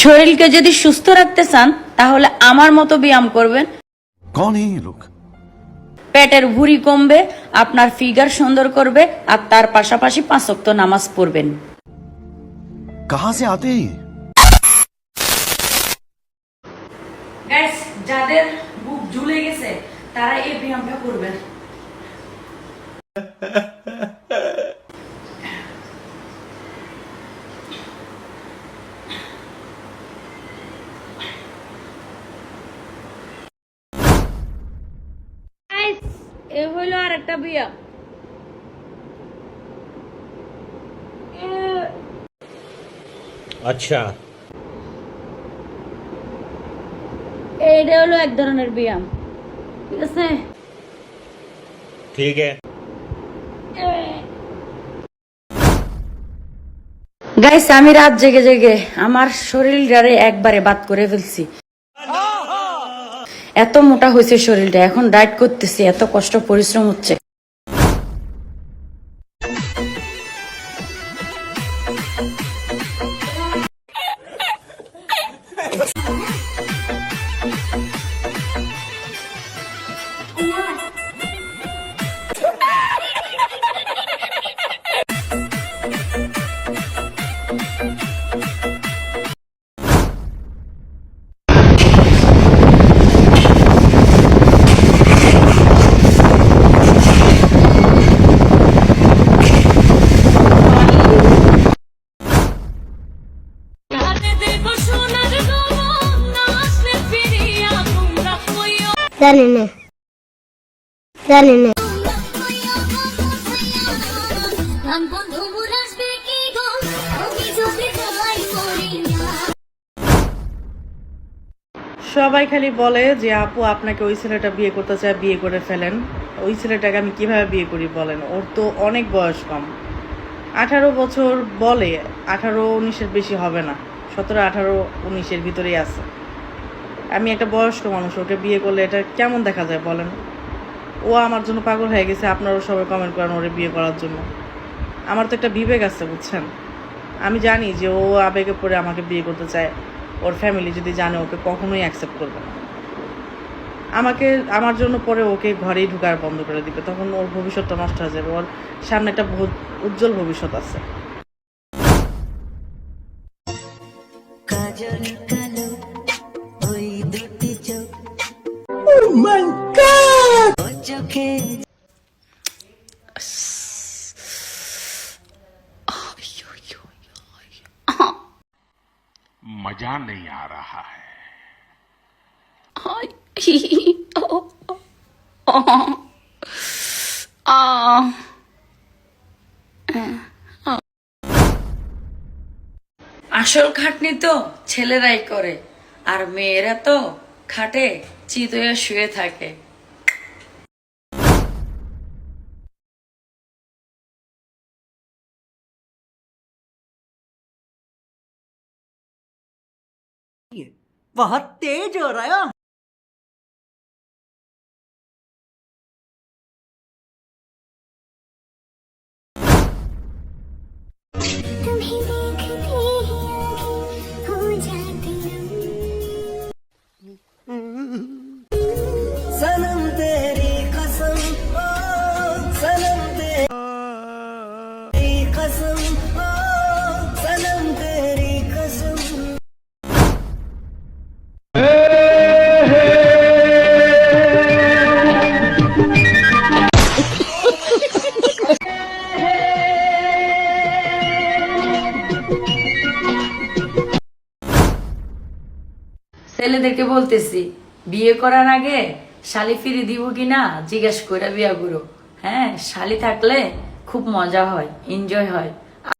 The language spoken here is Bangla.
শরীরকে যদি সুস্থ রাখতে চান তাহলে আমার মতো ব্যায়াম করবেন। কোন এই লোক? পেটের ভুঁড়ি কমবে আপনার ফিগার সুন্দর করবে আর তার পাশাপাশি পাঁচ ওয়াক্ত নামাজ পড়বেন। কাহা সে আতে গাইস যাদের বুক ঝুলে গেছে তারা এই ব্যায়ামটা করবেন। এ আর একটা বিয়া। আচ্ছা। এইটা হলো এক ধরনের ব্যায়াম ঠিক আছে? ঠিক আছে গাইস আমি রাত জেগে জেগে আমার শরীরটারে একবারে বাদ করে ফেলছি। এত মোটা হয়েছে শরীরটা এখন ডায়েট করতেছি এত কষ্ট পরিশ্রম হচ্ছে। সবাই খালি বলে যে, আপু, আপনাকে ওই ছেলেটা বিয়ে করতে চায়, বিয়ে করে ফেলেন। ওই ছেলেটাকে আমি কীভাবে বিয়ে করি বলেন? ওর তো অনেক বয়স কম। আঠারো বছর বলে আঠারো উনিশের বেশি হবে না। সতেরো আঠারো উনিশের ভিতরেই আছে। আমি একটা বয়স্ক মানুষ, ওকে বিয়ে করলে এটা কেমন দেখা যায় বলেন? ও আমার জন্য পাগল হয়ে গেছে, আপনারাও সবাই কমেন্ট করেন ওরে বিয়ে করার জন্য। আমার তো একটা বিবেক আছে, বুঝছেন? আমি জানি যে ও আবেগে পড়ে আমাকে বিয়ে করতে চায়, ওর ফ্যামিলি যদি জানে, ওকে কখনোই অ্যাকসেপ্ট করবে না। আমাকে, আমার জন্য পরে ওকে ঘরেই ঢুকার বন্ধ করে দিবে, তখন ওর ভবিষ্যৎটা নষ্ট হয়ে যাবে, ওর সামনে একটা উজ্জ্বল ভবিষ্যৎ আছে। मजा नहीं आ रहा है আসল খাটনি তো ছেলেরাই করে আর মেয়েরা তো খাটে চিত হয়ে শুয়ে থাকে बहुत तेज हो रहा है ছেলেদেরকে বলতেছি, বিয়ে করার আগে শালি ফিরে দিব কিনা জিজ্ঞেস করে বিয়া করো। হ্যাঁ শালি থাকলে খুব মজা হয় এনজয় হয়।